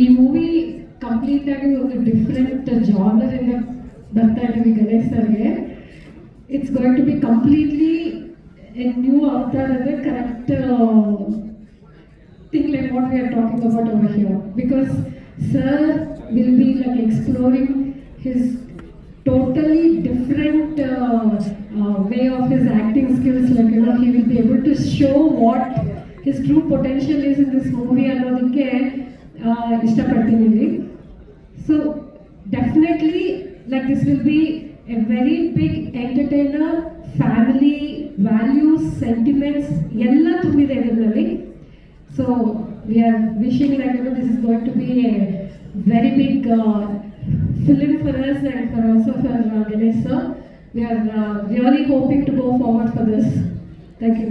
ಈ movie complete ಆಗಿ ಒಂದು ಡಿಫ್ರೆಂಟ್ ಜಾನರ್ ಇಂದ ಬರ್ತಾ ಇದ್ದೀವಿ ಗಣೇಶ್ ಸರ್ಗೆ it's going to be completely a new avatar ಅಂದರೆ correct thing like what we are talking about over here because sir will be like exploring his totally different uh, uh, way of his acting skills like you know he will be able to show what his true potential is in this movie ಅನ್ನೋದಕ್ಕೆ uh, ಇಷ್ಟಪಡ್ತೀನಿ ಇಲ್ಲಿ so definitely like this will be a very big entertainer family values sentiments ಎಲ್ಲ ತುಂಬಿದೆ ಇದರಲ್ಲಿ So we are wishing like you know this is going to be a very big uh, film for us and for also for uh, Ganesh sir. We are uh, really hoping to go forward for this. Thank you.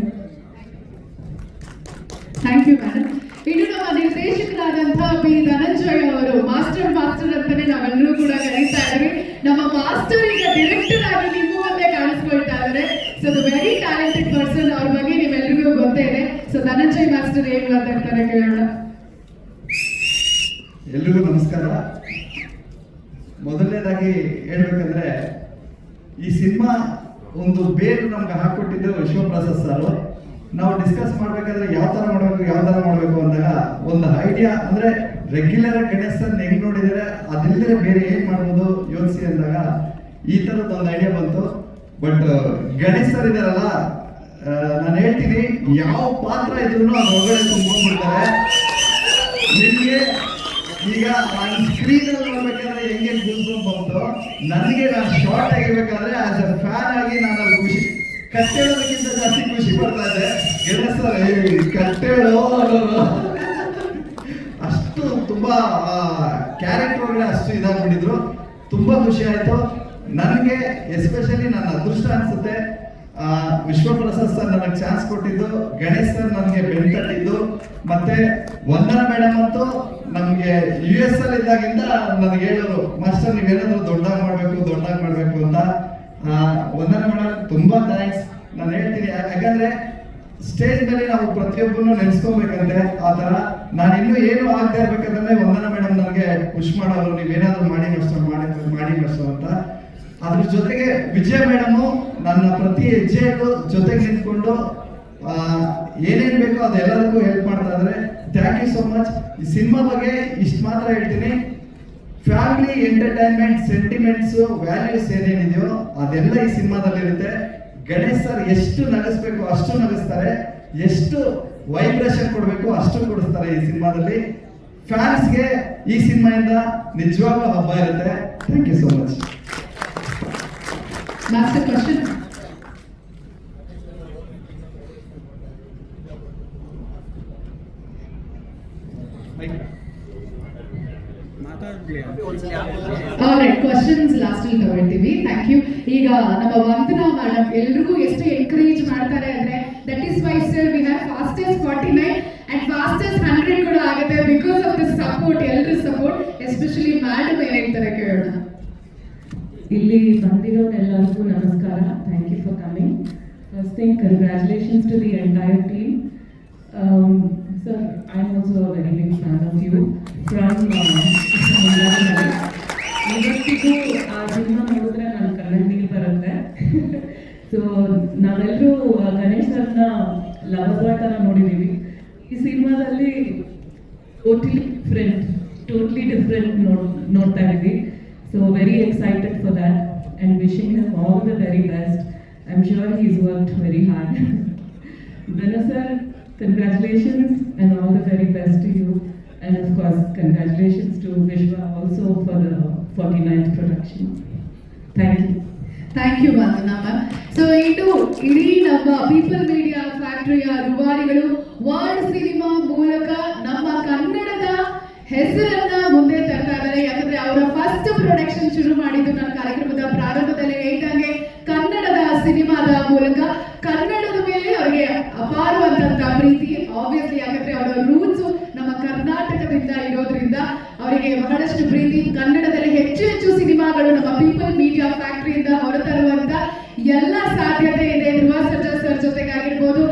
Thank you madam ಇನ್ನು ನಮ್ಮ ನಿರ್ದೇಶಕರಾದಂತಹ B. Dhananjay ಅವರು, master master ಅಂತಾನೆ ನಾವೆಲ್ಲರೂ ಕೂಡ ಕರೀತಾ ಇದ್ದೀವಿ. ನಮ್ಮ master ಈಗ ಡೈರೆಕ್ಟರ್ ಆಗಿ ನಿಮ್ಮ ಮುಂದೆ ಕಾಣಿಸ್ಕೊಳ್ತಾ ಇದ್ದಾರೆ. ಸೊ ವೆರಿ ಟ್ಯಾಲೆಂಟೆಡ್ ಪರ್ಸನ್ ಅವ್ರ ಬಗ್ಗೆ ನಿಮ್ಮೆಲ್ಲರಿಗೂ ಗೊತ್ತೇ ಇದೆ. ಸೊ ಧನಂಜಯ್ ಮಾಸ್ಟರ್ ಏನ್ ಮಾತಾಡ್ತಾರೆ ಕೇಳೋಣ. ಎಲ್ರಿಗೂ ನಮಸ್ಕಾರ. ಮೊದಲನೇದಾಗಿ ಹೇಳ್ಬೇಕಂದ್ರೆ, ಈ ಸಿನಿಮಾ ಒಂದು ಬೇರು ನಮ್ಗೆ ಹಾಕೊಟ್ಟಿದ್ದು ವಿಶ್ವಪ್ರಸಾದ್ ಸರ್ ನಾವು ಡಿಸ್ಕಸ್ ಮಾಡ್ಬೇಕಾದ್ರೆ ಯಾವ ತರ ಮಾಡ್ಬೇಕು, ಯಾವ ತರ ಮಾಡ್ಬೇಕು ಅಂದಾಗ ಒಂದು ಐಡಿಯಾ ಅಂದ್ರೆ ರೆಗ್ಯುಲರ್ ಗಣೇಶ್ ಸರ್ ಹೆಂಗ್ ನೋಡಿದರೆ ಅದಿಲ್ಲದೆ ಬೇರೆ ಏನ್ ಮಾಡ್ಬೋದು ಯೋಚಿಸಿ ಅಂದಾಗ ಈ ತರದ್ ಒಂದು ಐಡಿಯಾ ಬಂತು. ಬಟ್ ಗಣೇಶ್ ಸರ್ ಇದಾರಲ್ಲ ನಾನು ಹೇಳ್ತೀನಿ ಯಾವ ಪಾತ್ರ ಇದ್ರು ಅದು ತುಂಬ್ಕೊಂಡ್ಬಿಡ್ತಾರೆ ನಿಮಗೆ ಈಗ ಸ್ಕ್ರೀನ್ ಅಲ್ಲಿ ನೋಡ್ಬೇಕಾದ್ರೆ ಹೆಂಗೆ ಬಂತು? ನನಗೆ ನಾನು ಶಾರ್ಟ್ ಆಗಿರ್ಬೇಕಾದ್ರೆ ಆಸ್ ಅ ಫ್ಯಾನ್ ಆಗಿ ನಾನು ಖುಷಿ ಕಟ್ಟೇಳೋದಕ್ಕಿಂತ ಜಾಸ್ತಿ ಖುಷಿ ಪಡ್ತಾ ಇದೆ ಕಟ್ಟೇಳೋ ಅಷ್ಟು ತುಂಬಾ ಕ್ಯಾರೆಕ್ಟರ್ ಒಳಗಡೆ ಅಷ್ಟು ಇದಾಗ್ಬಿಟ್ಟಿದ್ರು ತುಂಬಾ ಖುಷಿ ಆಯ್ತು. ನನಗೆ ಎಸ್ಪೆಷಲಿ ನನ್ನ ಅದೃಷ್ಟ ಅನ್ಸುತ್ತೆ. ವಿಶ್ವಪ್ರಸಾದ್ ಸರ್ ನನಗೆ ಚಾನ್ಸ್ ಕೊಟ್ಟಿದ್ದು, ಗಣೇಶ್ ಸರ್ ನನಗೆ ಬೆನ್ ತಟ್ಟಿದ್ದು ಮತ್ತೆ ವಂದನ ಮೇಡಮ್ ಅಂತೂ ನಮಗೆ ಯು ಎಸ್ ಅಲ್ಲಿ ಇದ್ದಾಗಿಂದ ನನಗೆ ಹೇಳೋರು ಮಾಸ್ಟರ್ ನೀವೇನಾದ್ರೂ ದೊಡ್ಡಾಗಿ ಮಾಡಬೇಕು ದೊಡ್ಡಾಗಿ ಮಾಡಬೇಕು ಅಂತ. ವಂದನಾ ಮೇಡಮ್ ತುಂಬಾ ಥ್ಯಾಂಕ್ಸ್ ನಾನು ಹೇಳ್ತೀನಿ ಯಾಕಂದ್ರೆ ಸ್ಟೇಜ್ ಮೇಲೆ ನಾವು ಪ್ರತಿಯೊಬ್ಬರನ್ನು ನೆನೆಸ್ಕೋಬೇಕಂತೆ ಆ ತರ ನಾನು ಇನ್ನೂ ಏನು ಆಗ್ತಾ ಇರ್ಬೇಕಂದ್ರೆ ವಂದನ ಮೇಡಮ್ ನನಗೆ ಖುಷ್ ಮಾಡೋರು, ನೀವೇನಾದ್ರೂ ಮಾಡಿ ಕಷ್ಟ ಮಾಡಿ ಮಾಡಿ ಕಷ್ಟ ಅಂತ. ಅದ್ರ ಜೊತೆಗೆ ವಿಜಯ ಮೇಡಮ್ ನನ್ನ ಪ್ರತಿ ಹೆಜ್ಜೆಯಲ್ಲೂ ಜೊತೆಗೆ ನಿಂತ್ಕೊಂಡು ಏನೇನು ಬೇಕೋ ಅದೆಲ್ಲದಕ್ಕೂ ಹೆಲ್ಪ್ ಮಾಡ್ತಾ ಇದ್ದಾರೆ ಥ್ಯಾಂಕ್ ಯು ಸೋ ಮಚ್ ಈ ಸಿನಿಮಾ ಬಗ್ಗೆ ಇಷ್ಟು ಮಾತ್ರ ಹೇಳ್ತೀನಿ. ಫ್ಯಾಮಿಲಿ ಎಂಟರ್ಟೈನ್ಮೆಂಟ್ ಸೆಂಟಿಮೆಂಟ್ಸ್ ವ್ಯಾಲ್ಯೂಸ್ ಏನೇನಿದೆಯೋ ಅದೆಲ್ಲ ಈ ಸಿನಿಮಾದಲ್ಲಿ ಇರುತ್ತೆ ಗಣೇಶ್ ಸರ್ ಎಷ್ಟು ನಗಿಸ್ಬೇಕು ಅಷ್ಟು ನಗಿಸ್ತಾರೆ. ಎಷ್ಟು ವೈಬ್ರೇಷನ್ ಕೊಡಬೇಕು ಅಷ್ಟು ಕೊಡಿಸ್ತಾರೆ ಈ ಸಿನಿಮಾದಲ್ಲಿ. ಫ್ಯಾನ್ಸ್ಗೆ ಈ ಸಿನಿಮಾಯಿಂದ ನಿಜವಾಗ್ಲೂ ಹಬ್ಬ ಇರುತ್ತೆ. Thank you so much master question last ತಗೊಳ್ತೀವಿ. ಥ್ಯಾಂಕ್ ಯು ಈಗ ನಮ್ಮ ವಂದನಾ ಮೇಡಮ್ ಎಲ್ರಿಗೂ ಎಷ್ಟು ಎನ್ಕರೇಜ್ ಮಾಡ್ತಾರೆ ಅಂದ್ರೆ that is why sir we have fastest forty nine and fastest hundred ಕೂಡ ಆಗುತ್ತೆ ಬಿಕಾಸ್ ಆಫ್ ದಿಸ್ ಸಪೋರ್ಟ್ ಎಲ್ಲರ ಸಪೋರ್ಟ್ ಎಸ್ಪೆಷಲಿ ಮ್ಯಾಡಮ್ ಏನ್ ಹೇಳ್ತಾರೆ ಕೇಳೋಣ. ಇಲ್ಲಿ ಬಂದಿರೋರೆಲ್ಲರಿಗೂ ನಮಸ್ಕಾರ. Thank you for coming first thing congratulations to the entire team sir I am also very big fan of you ಇವತ್ತಿಗೂ ಆ ಸಿನಿಮಾ ನೋಡಿದ್ರೆ ನನ್ನ ಕನ್ನಡ ಬರುತ್ತೆ. ಸೊ ನಾವೆಲ್ಲರೂ ಗಣೇಶ್ ಸರ್ನ ಬಾಯ್ ನೋಡಿದ್ದೀವಿ ಈ ಸಿನಿಮಾದಲ್ಲಿ ಟೋಟಲಿ ಡಿಫ್ರೆಂಟ್ ಟೋಟ್ಲಿ ಡಿಫ್ರೆಂಟ್ ನೋಡ್ ನೋಡ್ತಾ ಇದ್ದೀವಿ. So very excited for that and wishing him all the very best I am sure he's work very hard Dana sir congratulations and all the very best you And of course, congratulations to Vishwa also for the 49th production. Thank you. Thank you Vandana ma'am so ಇದು ಇಡೀ ನಮ್ಮ people media ಫ್ಯಾಕ್ಟರಿಯ ರೂವಾರಿಗಳು world cinema ಮೂಲಕ ನಮ್ಮ ಕನ್ನಡದ ಹೆಸರನ್ನ ಮುಂದೆ ತರ್ತಾ ಇದ್ದಾರೆ ಯಾಕಂದ್ರೆ ಅವರ ಫಸ್ಟ್ ಪ್ರೊಡಕ್ಷನ್ ಶುರು ಮಾಡಿದ್ದು ನನ್ನ ಕಾರ್ಯಕ್ರಮದ ಪ್ರಾರಂಭದಲ್ಲಿ ಹೇಳ್ದಂಗೆ ಕನ್ನಡದ ಸಿನಿಮಾದ ಮೂಲಕ ಕನ್ನಡದ ಮೇಲೆ ಅವರಿಗೆ ಅಪಾರವಾದಂತಹ ಪ್ರೀತಿ ಆಬ್ವಿಯಸ್ಲಿ ಯಾಕಂದ್ರೆ ಅವರ ರೂಟ್ಸ್ ನಮ್ಮ ಕರ್ನಾಟಕದಿಂದ ಇರೋದ್ರಿಂದ ಅವರಿಗೆ ಬಹಳಷ್ಟು ಪ್ರೀತಿ ಹೆಚ್ಚು ಸಿನಿಮಾಗಳು ನಮ್ಮ ಪೀಪಲ್ ಮೀಡಿಯಾ ಫ್ಯಾಕ್ಟ್ರಿಯಿಂದ ಹೊರತರುವಂತ ಎಲ್ಲ ಸಾಧ್ಯತೆ ಇದೆ. ಧ್ರುವ ಸರ್ಜಾ ಸರ್ ಜೊತೆಗಾಗಿರ್ಬೋದು.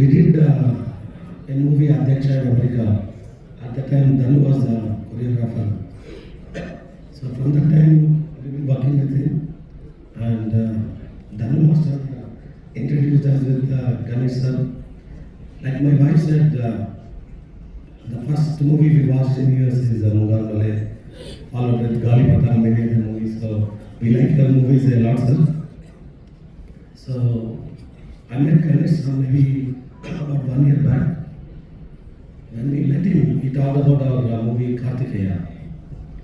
We did uh, a movie, Adyaksha in America. At the time, Dhanu was the choreographer. So, from that time, we've been working with him. And uh, Dhanu Master uh, introduced us with uh, Ganesh sir. Like my wife said, uh, the first movie we watched in US is uh, Mughal Malay, followed with Gali Patan, many other movies. So we like the movies a lot, sir. So I met Ganesh uh, maybe about one year back. When we met him, he talked about our uh, movie Kartikeya,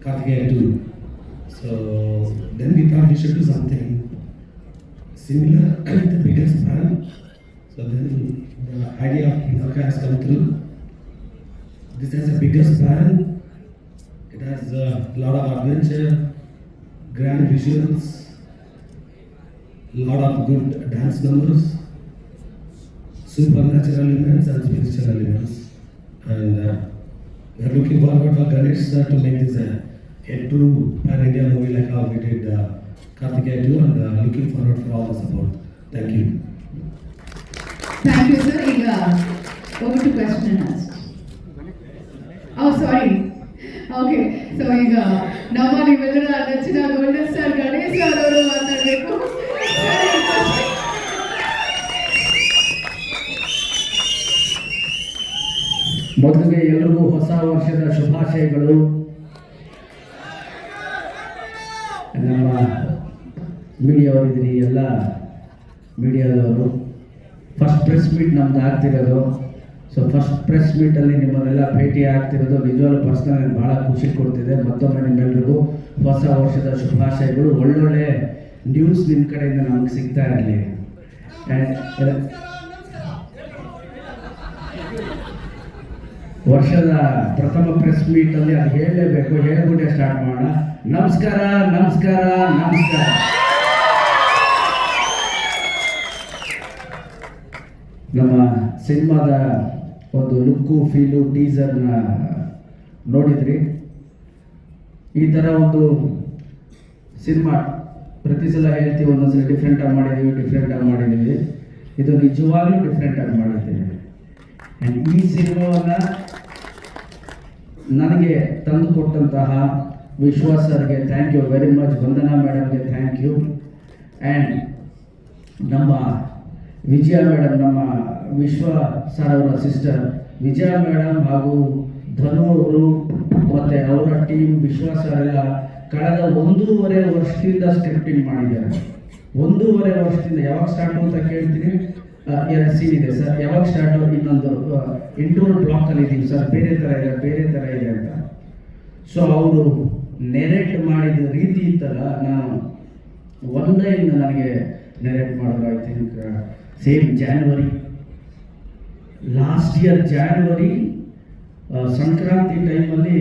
Kartikeya 2. So then we thought we should do something similar with the biggest plan. So then the idea of Pinaka has come through. This has a biggest plan. It has a lot of adventure, grand visuals, lot of good dance numbers, supernatural elements and spiritual elements. And uh, we are looking forward for Ganesh sir to make this a, a true pan-India movie like how we did uh, Kartikeya 2 and uh, looking forward for all the support. Thank you. Thank you sir ಈಗ over to question answer oh sorry okay so ಈಗ ನಮ್ಮ ನಿಮ್ಮೆಲ್ಲರ ನೆಚ್ಚಿನ golden star Ganesh ಹೊಸ ವರ್ಷದ ಶುಭಾಶಯಗಳು. ನಮ್ಮ ಮೀಡಿಯಾವರಿದ್ರಿ ಎಲ್ಲ ಮೀಡಿಯಾದವರು. ಫಸ್ಟ್ ಪ್ರೆಸ್ ಮೀಟ್ ನಮ್ದು ಆಗ್ತಿರೋದು. ಸೊ ಫಸ್ಟ್ ಪ್ರೆಸ್ ಮೀಟಲ್ಲಿ ನಿಮ್ಮನ್ನೆಲ್ಲ ಭೇಟಿ ಆಗ್ತಿರೋದು. ನಿಜವಾಗ್ಲೂ ಪರ್ಸ್ನಲ್ ಭಾಳ ಖುಷಿ ಕೊಡ್ತಿದೆ. ಮತ್ತೊಮ್ಮೆ ನಿಮ್ಮೆಲ್ಲರಿಗೂ ಹೊಸ ವರ್ಷದ ಶುಭಾಶಯಗಳು. ಒಳ್ಳೊಳ್ಳೆ ನ್ಯೂಸ್ ನಿಮ್ಮ ಕಡೆಯಿಂದ ನಮಗೆ ಸಿಗ್ತಾ ಇರಲಿ. ವರ್ಷದ ಪ್ರಥಮ ಪ್ರೆಸ್ ಮೀಟ್ ಅಲ್ಲಿ ಅದು ಹೇಳಲೇಬೇಕು. ಹೇಳ್ಬಿಟ್ಟೆ ಸ್ಟಾರ್ಟ್ ಮಾಡೋಣ. ನಮಸ್ಕಾರ ನಮಸ್ಕಾರ ನಮಸ್ಕಾರ. ನಮ್ಮ ಸಿನಿಮಾದ ಒಂದು ಲುಕ್ಕು ಫೀಲು ಟೀಸರ್ನ ನೋಡಿದ್ರಿ. ಈ ಥರ ಒಂದು ಸಿನಿಮಾ ಪ್ರತಿ ಸಲ ಹೇಳ್ತೀವಿ, ಒಂದೊಂದ್ಸಲ ಡಿಫ್ರೆಂಟಾಗಿ ಮಾಡಿದ್ದೀವಿ ಡಿಫ್ರೆಂಟಾಗಿ ಮಾಡಿದ್ದೀವಿ ಇದು ನಿಜವಾಗ್ಲೂ ಡಿಫ್ರೆಂಟಾಗಿ ಮಾಡಿದ್ದೀವಿ ಈ ಸಿನಿಮಾವನ್ನು ನನಗೆ ತಂದು ಕೊಟ್ಟಂತಹ ವಿಶ್ವಾಸ್ ಸರ್ಗೆ thank you very much Vandana ಮೇಡಮ್ಗೆ thank you and ನಮ್ಮ ವಿಜಯ ಮೇಡಮ್ ನಮ್ಮ ವಿಶ್ವ ಸರ್ ಅವರ ಸಿಸ್ಟರ್ ವಿಜಯ ಮೇಡಮ್ ಹಾಗೂ ಧನು ಅವರು ಮತ್ತು ಅವರ ಟೀಮ್ ವಿಶ್ವಾಸ ಎಲ್ಲ ಕಳೆದ ಒಂದೂವರೆ ವರ್ಷದಿಂದ ಸ್ಕ್ರಿಪ್ಟಿಂಗ್ ಮಾಡಿದ್ದಾರೆ. ಒಂದೂವರೆ ವರ್ಷದಿಂದ ಯಾವಾಗ ಸ್ಟಾರ್ಟ್ ಅಂತ ಕೇಳ್ತೀನಿ? ಎರಡು ಸೀನ್ ಇದೆ ಸರ್. ಯಾವಾಗ ಸ್ಟಾರ್ಟ್ ಇನ್ನೊಂದು ಇಂಟ್ರೋಲ್ ಬ್ಲಾಕಲ್ಲಿ ಇದ್ದೀವಿ ಸರ್. ಬೇರೆ ಥರ ಇದೆ ಬೇರೆ ಥರ ಇದೆ ಅಂತ. ಸೊ ಅವರು ನೆರೆಟ್ ಮಾಡಿದ ರೀತಿ ಇತ್ತಲ್ಲ, ನಾನು ಒಂದರಿಂದ ನನಗೆ ನೆರೆಟ್ ಮಾಡಿದ್ರು. I think same January last year January Sankranti ಟೈಮಲ್ಲಿ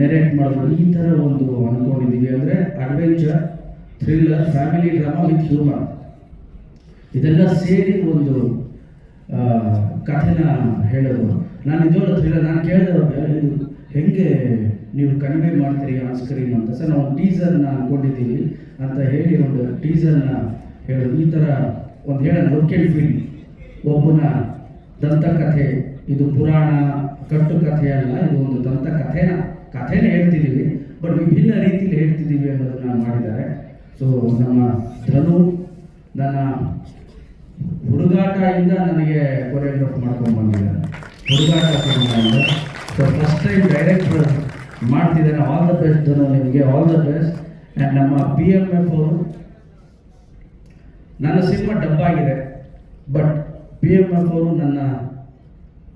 ನೆರೆಟ್ ಮಾಡಿದ್ರು. ಈ ಥರ ಒಂದು ಅನ್ಕೊಂಡಿದ್ದೀವಿ. ಅಂದರೆ adventure thriller family drama with humour ಇದೆಲ್ಲ ಸೇರಿ ಒಂದು ಕಥೆನ ಹೇಳೋದು. ನಾನು ನಿಜವಾಗ್ಲೂ ಥ್ರಿಲ್ಲರ್ ನಾನು ಕೇಳಿದೆ ಇದು ಹೆಂಗೆ ನೀವು ಕನ್ವೆ ಮಾಡ್ತೀರಿ ಆನ್ ಸ್ಕ್ರೀನ್ ಅಂತ? ಸರ್, ನಾವು ಟೀಸರ್ನ ಅಂದ್ಕೊಂಡಿದ್ದೀವಿ ಅಂತ ಹೇಳಿ ಒಂದು ಟೀಸರ್ನ ಹೇಳೋದು. ಈ ಥರ ಒಂದು ಹೇಳೋಣ ಲೊಕೇಟ್ ಫಿಲ್ಮ್ ಒಬ್ಬನ ದಂತಕಥೆ, ಇದು ಪುರಾಣ ಕಟ್ಟು ಕಥೆ ಅಲ್ಲ, ಇದು ಒಂದು ದಂತಕಥೆನ, ಕಥೆನೇ ಹೇಳ್ತಿದ್ದೀವಿ, ಬಟ್ ವಿಭಿನ್ನ ರೀತಿಯಲ್ಲಿ ಹೇಳ್ತಿದ್ದೀವಿ ಅನ್ನೋದನ್ನ ಮಾಡಿದ್ದಾರೆ. ಸೊ ನಮ್ಮ ಧನು, ನನ್ನ ಹುಡುಗಾಟದಿಂದ ನನಗೆ ಕೊರಿಯೋಗ್ರಾಫ್ ಮಾಡ್ಕೊಂಡು ಬಂದಿದ್ದಾರೆ. ಹುಡುಗಾಟ ಫಸ್ಟ್ ಟೈಮ್ ಡೈರೆಕ್ಟ್ ಮಾಡ್ತಿದ್ದಾನೆ. ಆಲ್ ದ ಬೆಸ್ಟ್ ನಿಮಗೆ. ಆಲ್ ದ ಬೆಸ್ಟ್ ಆ್ಯಂಡ್ ನಮ್ಮ ಬಿ ಎಂ ಎಫ್ ಅವರು, ನನ್ನ ಸಿನಿಮಾ ಡಬ್ಬಾಗಿದೆ ಬಟ್ ಪಿ ಎಂ ಎಫ್ ಅವರು ನನ್ನ,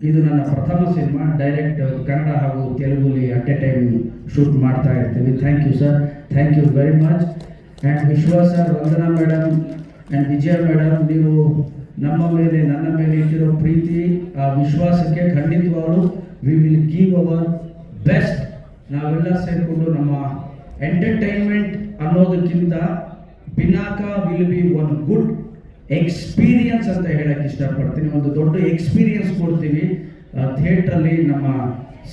ಇದು ನನ್ನ ಪ್ರಥಮ ಸಿನಿಮಾ. ಡೈರೆಕ್ಟ್ ಕನ್ನಡ ಹಾಗೂ ತೆಲುಗುಲಿ ಅಟ್ ಎ ಟೈಮ್ ಶೂಟ್ ಮಾಡ್ತಾ ಇರ್ತೀವಿ. Thank you sir thank you very much and Vishwas Vandana madam and Vijaya madam ನೀವು ನಮ್ಮ ಮೇಲೆ, ನನ್ನ ಮೇಲೆ ಇಟ್ಟಿರೋ ಪ್ರೀತಿ, ಆ ವಿಶ್ವಾಸಕ್ಕೆ ಖಂಡಿತವಾಗಲು we will give our best ನಾವೆಲ್ಲ ಸೇರಿಕೊಂಡು ನಮ್ಮ ಎಂಟರ್ಟೈನ್ಮೆಂಟ್ ಅನ್ನೋದಕ್ಕಿಂತ Pinaka will be one good experience ಅಂತ ಹೇಳಕ್ಕೆ ಇಷ್ಟಪಡ್ತೀನಿ. ಒಂದು ದೊಡ್ಡ ಎಕ್ಸ್ಪೀರಿಯನ್ಸ್ ಕೊಡ್ತೀವಿ. ಥಿಯೇಟ್ರಲ್ಲಿ ನಮ್ಮ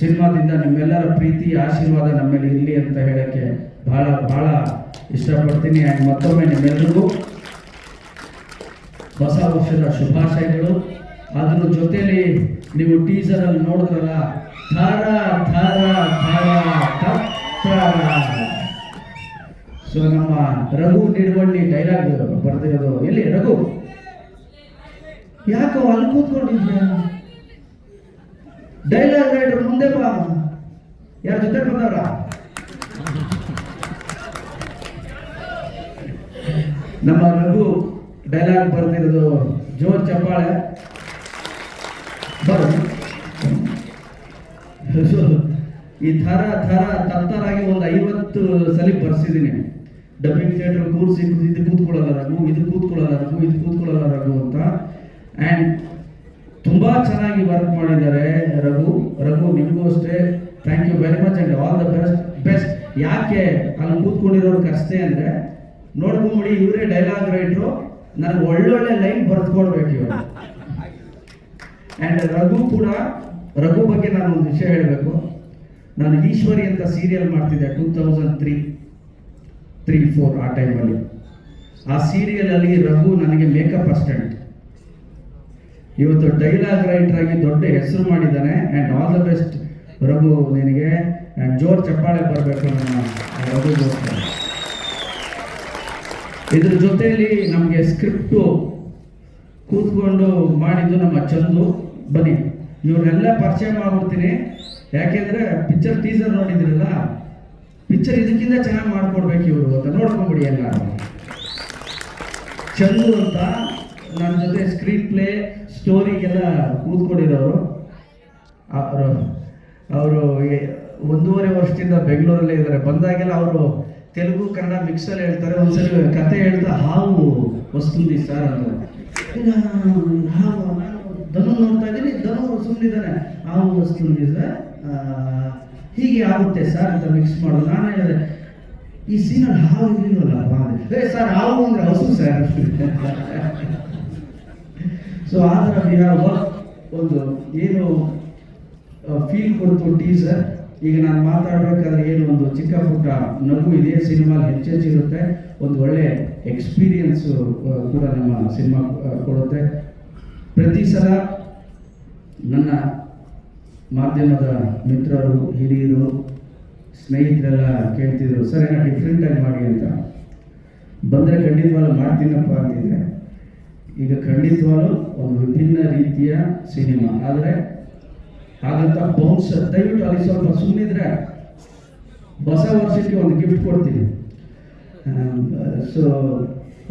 ಸಿನಿಮಾದಿಂದ ನಿಮ್ಮೆಲ್ಲರ ಪ್ರೀತಿ, ಆಶೀರ್ವಾದ ನಮ್ಮ ಮೇಲೆ ಇರಲಿ ಅಂತ ಹೇಳಕ್ಕೆ ಬಹಳ ಬಹಳ ಇಷ್ಟಪಡ್ತೀನಿ. ಆ್ಯಂಡ್ ಮತ್ತೊಮ್ಮೆ ನಿಮ್ಮೆಲ್ಲರಿಗೂ ಹೊಸ ವರ್ಷದ ಶುಭಾಶಯಗಳು. ಅದರ ಜೊತೆಯಲ್ಲಿ ನೀವು ಟೀಸರ್ ಅಲ್ಲಿ ನೋಡಿದ್ರಲ್ಲ, ಥರ ಥರ ಥರ ಸೊ ನಮ್ಮ ರಘು ನಿಡುವಳ್ಳಿ ಡೈಲಾಗ್ ಬರ್ದಿರೋದು. ಎಲ್ಲಿ, ರಘು? ಯಾಕೋ ಅಲ್ಲಿ ಕೂತ್ಕೊಂಡಿದ್ಯಾ? ಡೈಲಾಗ್ ರೈಟರ್ ಮುಂದೆ ಬಾ. ಯಾರ ಜೊತೆ ಬಂದವ್ರ? ನಮ್ಮ ರಘು ಡೈಲಾಗ್ ಬರ್ದಿರೋದು ಜೋರ್ ಚಪ್ಪಾಳೆ. ಈ ಥರ ಥರ, ತತ್ತರಾಗಿ ಒಂದು ಐವತ್ತು ಸಲ ಬರ್ಸಿದ್ದೀನಿ. ಡಬ್ಬಿಂಗ್ ಥಿಯೇಟರ್ ಕೂರಿಸಿ ಇದು ಕೂತ್ಕೊಳ್ಳಲ್ಲ ರಘು, ಇದು ಕೂತ್ಕೊಳ್ಳಲ್ಲ ರಘು, ಇದು ಕೂತ್ಕೊಳ್ಳಲ್ಲ ರಘು ಅಂತ. ಆ್ಯಂಡ್ ತುಂಬ ಚೆನ್ನಾಗಿ ವರ್ಕ್ ಮಾಡಿದ್ದಾರೆ ರಘು. ರಘು, ನಿಮಗೂ ಅಷ್ಟೇ. Thank you very much and all the best best ಯಾಕೆ ಅಲ್ಲಿ ಕೂತ್ಕೊಂಡಿರೋರು ಅಷ್ಟೇ ಅಂದರೆ, ನೋಡ್ಕೊಂಬಿಡಿ, ಇವರೇ ಡೈಲಾಗ್ ರೈಟ್ರು ನನಗೆ ಒಳ್ಳೊಳ್ಳೆ ಲೈನ್ ಬರೆದುಕೊಡ್ಬೇಕು ಇವರು. ಆ್ಯಂಡ್ ರಘು ಕೂಡ, ರಘು ಬಗ್ಗೆ ನಾನು ಒಂದು ವಿಷಯ ಹೇಳಬೇಕು. ನಾನು ಈಶ್ವರಿ ಅಂತ ಸೀರಿಯಲ್ ಮಾಡ್ತಿದ್ದೆ two thousand three three four ಆ ಟೈಮಲ್ಲಿ ಆ ಸೀರಿಯಲಲ್ಲಿ ರಘು ನನಗೆ ಮೇಕಪ್ ಅಸ್ಟೆಂಟ್ ಇವತ್ತು ಡೈಲಾಗ್ ರೈಟರ್ ಆಗಿ ದೊಡ್ಡ ಹೆಸರು ಮಾಡಿದ್ದಾನೆ and all the best Raghu ನಿನಗೆ. ಜೋರ್ ಚಪ್ಪಾಳೆ ಬರಬೇಕು ನನ್ನ ರಘುಗೋಸ್ಕರ ಇದ್ರ ಜೊತೆಯಲ್ಲಿ ನಮಗೆ ಸ್ಕ್ರಿಪ್ಟು ಕೂತ್ಕೊಂಡು ಮಾಡಿದ್ದು ನಮ್ಮ ಚಂದು. ಬನ್ನಿ, ಇವ್ರನ್ನೆಲ್ಲ ಪರಿಚಯ ಮಾಡ್ಬಿಡ್ತೀನಿ. ಯಾಕೆಂದರೆ ಪಿಕ್ಚರ್ ಟೀಸರ್ ನೋಡಿದ್ರಲ್ಲ ಪಿಕ್ಚರ್ ಇದಕ್ಕಿಂತ ಚೆನ್ನಾಗಿ ಮಾಡ್ಕೊಡ್ಬೇಕು ಇವರು ಅಂತ ನೋಡ್ಕೊಂಬಿಡಿ ಎಲ್ಲ ಚಂದು ಅಂತ ನನ್ನ ಜೊತೆ ಸ್ಕ್ರೀನ್ ಪ್ಲೇ ಸ್ಟೋರಿಗೆಲ್ಲ ಕೂತ್ಕೊಂಡಿರೋರು. ಅವರು ಅವರು ಒಂದೂವರೆ ವರ್ಷದಿಂದ ಬೆಂಗಳೂರಲ್ಲೇ ಇದ್ದಾರೆ. ಬಂದಾಗೆಲ್ಲ ಅವರು ತೆಲುಗು ಕನ್ನಡ ಮಿಕ್ಸಲ್ಲಿ ಹೇಳ್ತಾರೆ. ಒಂದ್ಸರಿ ಕತೆ ಹೇಳ್ತಾ ಹಾವು ವಸ್ತುಂದಿ ಸರ್ ಅಂತ ಇಲ್ಲ, ಹಾವು ಧನು ನೋಡ್ತಾ ಇದ್ದೀನಿ. ಧನು ಸುಮ್ಮನಿದ್ದಾನೆ ಹಾವು ವಸ್ತುಂದಿ ಸರ್ ಹೀಗೆ ಆಗುತ್ತೆ ಸರ್ ಅಂತ ಮಿಕ್ಸ್ ಮಾಡೋದು. ನಾನು ಹೇಳಿದೆ ಈ ಸೀನಲ್ಲಿ ಹಾವು ಇರಲಿಲ್ಲ ಏ ಸರ್ ಹಾವು ಅಂದ್ರೆ ಹಸು ಸರ್ ಸೊ ಆ ಥರ ಒಂದು ಏನು ಫೀಲ್ ಕೊಡ್ತು ಟೀಸರ್ ಈಗ ನಾನು ಮಾತಾಡಬೇಕಾದ್ರೆ ಏನು, ಒಂದು ಚಿಕ್ಕ ಪುಟ್ಟ ನಗು ಇದೇ ಸಿನಿಮಾ ಹೆಚ್ಚೆಚ್ಚಿರುತ್ತೆ, ಒಂದು ಒಳ್ಳೆ ಎಕ್ಸ್ಪೀರಿಯನ್ಸ್ ಕೂಡ ನಮ್ಮ ಸಿನಿಮಾ ಕೊಡುತ್ತೆ. ಪ್ರತಿ ಸಲ ನನ್ನ ಮಾಧ್ಯಮದ ಮಿತ್ರರು, ಹಿರಿಯರು, ಸ್ನೇಹಿತರೆಲ್ಲ ಕೇಳ್ತಿದ್ರು, ಸರ್, ಏನೋ ಡಿಫ್ರೆಂಟಾಗಿ ಮಾಡಿ ಅಂತ. ಬಂದರೆ ಖಂಡಿತವಾಗ್ಲೂ ಮಾಡ್ತೀನಪ್ಪ ಅಂತಿದ್ರೆ. ಈಗ ಖಂಡಿತವಾಗ್ಲೂ ಒಂದು ವಿಭಿನ್ನ ರೀತಿಯ ಸಿನಿಮಾ. ಆದರೆ ಹಾಗಂತ ಬೌನ್ಸ್ ದಯವಿಟ್ಟು ಅಲ್ಲಿ ಸ್ವಲ್ಪ ಸುಮ್ಮನಿದ್ರೆ ಹೊಸ ವರ್ಷಕ್ಕೆ ಒಂದು ಗಿಫ್ಟ್ ಕೊಡ್ತೀನಿ. ಸೊ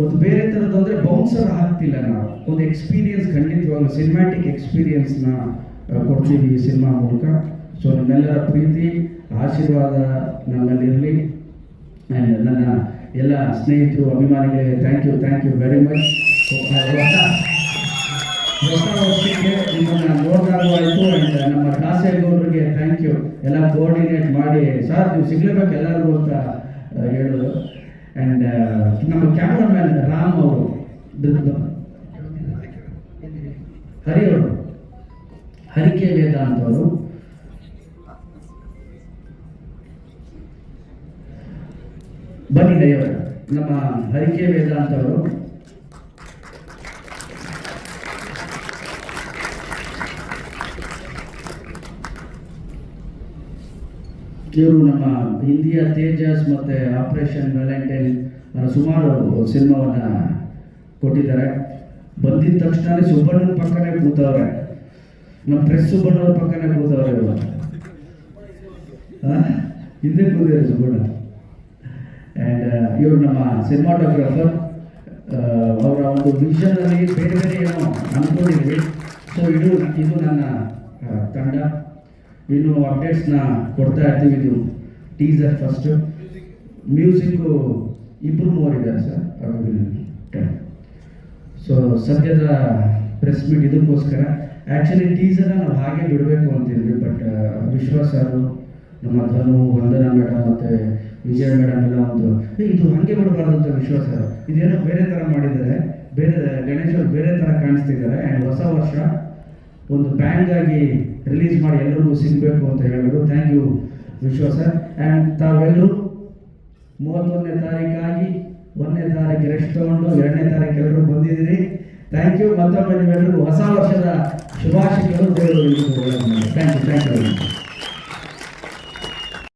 ಒಂದು ಬೇರೆ ಥರದ್ದು ಅಂದರೆ ಬೌನ್ಸರ್ ಹಾಕ್ತಿಲ್ಲ ನಾವು. ಒಂದು ಎಕ್ಸ್ಪೀರಿಯನ್ಸ್ ಖಂಡಿತವಾಗ್ಲೂ ಸಿನಿಮ್ಯಾಟಿಕ್ ಎಕ್ಸ್ಪೀರಿಯನ್ಸ್ನ ಕೊಡ್ತೀವಿ ಈ ಸಿನಿಮಾ ಮೂಲಕ. ಸೊ ನಿಮ್ಮೆಲ್ಲರ ಪ್ರೀತಿ, ಆಶೀರ್ವಾದ ನಮ್ಮಲ್ಲಿರಲಿ ಆ್ಯಂಡ್ ನನ್ನ ಎಲ್ಲ ಸ್ನೇಹಿತರು, ಅಭಿಮಾನಿಗಳಿಗೆ thank you thank you very much ಹೊಸ ವರ್ಷಕ್ಕೆ ನಿಮ್ಮನ್ನು ಕಾಸೇಗೌಡರಿಗೆ ಥ್ಯಾಂಕ್ ಯು ಎಲ್ಲ ಕೋಆರ್ಡಿನೇಟ್ ಮಾಡಿ. ಸರ್, ನೀವು ಸಿಗ್ಲೇಬೇಕು ಎಲ್ಲರಿಗೂ ಅಂತ ಹೇಳೋದು. ಆ್ಯಂಡ್ ನಮ್ಮ ಕ್ಯಾಮ್ರಾಮ್ಯಾನ್ ರಾಮ್ ಅವರು ಹರಿ ಅವರು ಹರಿಕೆ ವೇದಾಂತ್ ಅವರು ಬನ್ನಿ ದಯವರು ನಮ್ಮ ಹರಿಕೆ ವೇದಾಂತ್ ಅವರು ಇವರು ನಮ್ಮ ಹಿಂದಿಯ ತೇಜಸ್ ಮತ್ತೆ ಆಪರೇಷನ್ ವ್ಯಾಲೆಂಟೈನ್ ಸುಮಾರು ಸಿನಿಮಾವನ್ನ ಕೊಟ್ಟಿದ್ದಾರೆ. ಬಂದಿದ ತಕ್ಷಣ ಸುಬ್ಬಣ್ಣನ ಪಕ್ಕನೇ ಕೂತವ್ರೆ. ನಮ್ಮ ಪ್ರೆಸ್ ಸುಬ್ಬಣ್ಣವ್ರ ಪಕ್ಕನೇ ಕೂತವ್ರೆ ಇವರು? ಹಿಂದೆ ಕೂತಿದ್ದಾರೆ ಸುಬ್ಬಣ್ಣ. ಆ್ಯಂಡ್ ಇವರು ನಮ್ಮ ಸಿನಿಮಾಟೋಗ್ರಾಫರ್. ಅವರ ಒಂದು ವಿಷನಲ್ಲಿ ಬೇರೆ ಬೇರೆ ಏನೋ ಅಂದ್ಕೊಂಡಿದ್ವಿ ಸೊ ಇದು ಇದು ನನ್ನ ತಂಡ. ಇನ್ನು ಅಪ್ಡೇಟ್ಸ್ನ ಕೊಡ್ತಾ ಇರ್ತೀವಿ. ಇದು ಟೀಸರ್ ಫಸ್ಟು ಮ್ಯೂಸಿಕ್ಕು ಇಬ್ಬರು ಮೂವರಿದ್ದಾರೆ ಸರ್ ಸೊ ಸದ್ಯದ ಪ್ರೆಸ್ ಮೀಟ್ ಇದಕ್ಕೋಸ್ಕರ. ಆ್ಯಕ್ಚುಲಿ ಟೀಸರ್ನ ನಾವು ಹಾಗೆ ಬಿಡಬೇಕು ಅಂತಿದ್ವಿ ಬಟ್ ವಿಶ್ವಾಸ್ ಸರ್ ನಮ್ಮ ಧನು ವಂದನಾ ಮೇಡಮ್ ಮತ್ತು ವಿಜಯ ಮೇಡಮ್ ಎಲ್ಲ ಒಂದು "ಏ, ಇದು ಹಂಗೆ ಬಿಡಬಾರ್ದು ಅಂತ ಸರ್ ಇದೇನೋ ಬೇರೆ ಥರ ಮಾಡಿದ್ದಾರೆ. ಬೇರೆ ಗಣೇಶ್ ಬೇರೆ ಥರ ಕಾಣಿಸ್ತಿದ್ದಾರೆ. ಆ್ಯಂಡ್ ಹೊಸ ವರ್ಷ ಒಂದು ಬ್ಯಾಂಗ್ ಆಗಿ ರಿಲೀಸ್ ಮಾಡಿ ಎಲ್ಲರೂ ಸಿಗಬೇಕು ಅಂತ ಹೇಳಿದ್ರು thank you Vishwa sir and ತಾವೆಲ್ಲರೂ ಮೂವತ್ತೊಂದನೇ ತಾರೀಕಾಗಿ ಒಂದನೇ ತಾರೀಕು ರೆಸ್ಟ್ ತಗೊಂಡು ಎರಡನೇ ತಾರೀಕು ಎಲ್ಲರೂ ಬಂದಿದ್ದೀರಿ. ಥ್ಯಾಂಕ್ ಯು ಮತ್ತೊಮ್ಮೆ ನೀವೆಲ್ಲರೂ ಹೊಸ ವರ್ಷದ ಶುಭಾಶಯಗಳು ಥ್ಯಾಂಕ್ ಯು ಥ್ಯಾಂಕ್ ಯು